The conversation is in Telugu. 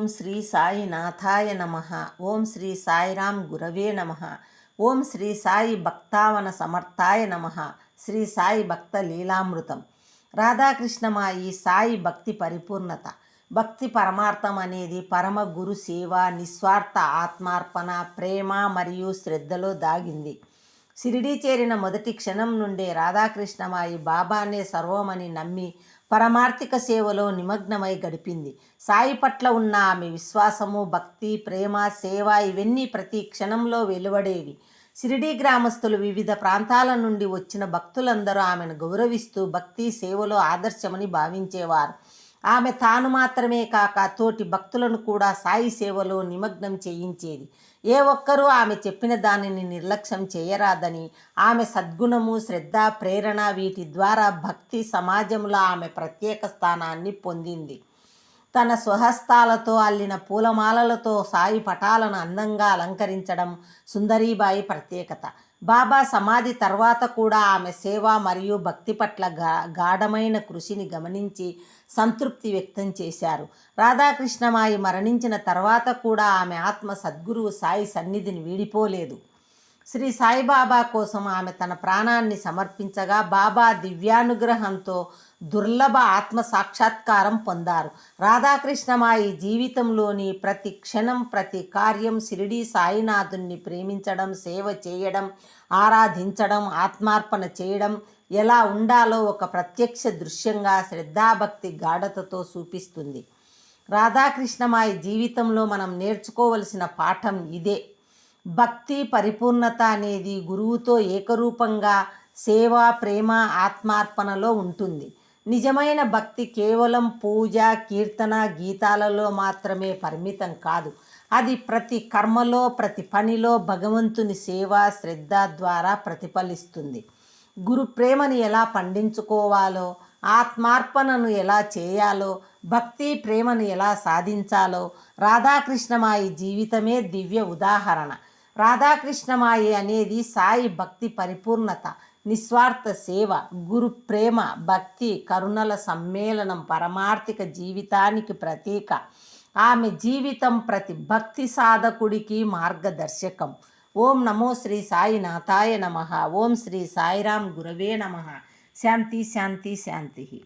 ఓం శ్రీ సాయినాథాయ నమ. ఓం శ్రీ సాయిరాం గురవే నమ. ఓం శ్రీ సాయి భక్తావన సమర్థాయ నమ. శ్రీ సాయి భక్త లీలామృతం. రాధాకృష్ణమా ఈ సాయి భక్తి పరిపూర్ణత. భక్తి పరమార్థం అనేది పరమ గురు సేవ నిస్వార్థ ఆత్మార్పణ ప్రేమ మరియు శ్రద్ధలో దాగింది. షిరిడీ చేరిన మొదటి క్షణం నుండే రాధాకృష్ణమాయి బాబానే సర్వమని నమ్మి పరమార్థిక సేవలో నిమగ్నమై గడిపింది. సాయి పట్ల ఉన్న ఆమె విశ్వాసము భక్తి ప్రేమ సేవ ఇవన్నీ ప్రతి క్షణంలో వెలువడేవి. షిరిడీ గ్రామస్తులు వివిధ ప్రాంతాల నుండి వచ్చిన భక్తులందరూ ఆమెను గౌరవిస్తూ భక్తి సేవలో ఆదర్శమని భావించేవారు. ఆమె తాను మాత్రమే కాక తోటి భక్తులను కూడా సాయి సేవలో నిమగ్నం చేయించేది. ఏ ఒక్కరూ ఆమె చెప్పిన దానిని నిర్లక్ష్యం చేయరాదని ఆమె సద్గుణము శ్రద్ధ ప్రేరణ వీటి ద్వారా భక్తి సమాజంలో ఆమె ప్రత్యేక స్థానాన్ని పొందింది. తన స్వహస్తాలతో అల్లిన పూలమాలలతో సాయి పటాలను అందంగా అలంకరించడం సుందరీబాయి ప్రత్యేకత. బాబా సమాధి తర్వాత కూడా ఆమె సేవ మరియు భక్తి పట్ల గా గాఢమైన కృషిని గమనించి సంతృప్తి వ్యక్తం చేశారు. రాధాకృష్ణమాయి మరణించిన తర్వాత కూడా ఆమె ఆత్మ సద్గురువు సాయి సన్నిధిని వీడిపోలేదు. శ్రీ సాయిబాబా కోసం ఆమె తన ప్రాణాన్ని సమర్పించగా బాబా దివ్యానుగ్రహంతో దుర్లభ ఆత్మ సాక్షాత్కారం పొందారు. రాధాకృష్ణమాయి జీవితంలోని ప్రతి క్షణం ప్రతి కార్యం శిరిడి సాయినాథుణ్ణి ప్రేమించడం సేవ చేయడం ఆరాధించడం ఆత్మార్పణ చేయడం ఎలా ఉండాలో ఒక ప్రత్యక్ష దృశ్యంగా శ్రద్ధాభక్తి గాఢతతో చూపిస్తుంది. రాధాకృష్ణమాయి జీవితంలో మనం నేర్చుకోవలసిన పాఠం ఇదే. భక్తి పరిపూర్ణత అనేది గురువుతో ఏకరూపంగా సేవ ప్రేమ ఆత్మార్పణలో ఉంటుంది. నిజమైన భక్తి కేవలం పూజ కీర్తన గీతాలలో మాత్రమే పరిమితం కాదు. అది ప్రతి కర్మలో ప్రతి పనిలో భగవంతుని సేవ శ్రద్ధ ద్వారా ప్రతిఫలిస్తుంది. గురు ప్రేమని ఎలా పండించుకోవాలో ఆత్మార్పణను ఎలా చేయాలో భక్తి ప్రేమను ఎలా సాధించాలో రాధాకృష్ణమాయి జీవితమే దివ్య ఉదాహరణ. రాధాకృష్ణమాయి అనేది సాయి భక్తి పరిపూర్ణత నిస్వార్థ సేవ గురు ప్రేమ భక్తి కరుణల సమ్మేళనం పరమార్థిక జీవితానికి ప్రతీక. ఆమె జీవితం ప్రతి భక్తి సాధకుడికి మార్గదర్శకం. ఓం నమో శ్రీ సాయినాథాయ నమ. ఓం శ్రీ సాయిరాం గురవే నమ. శాంతి శాంతి శాంతి.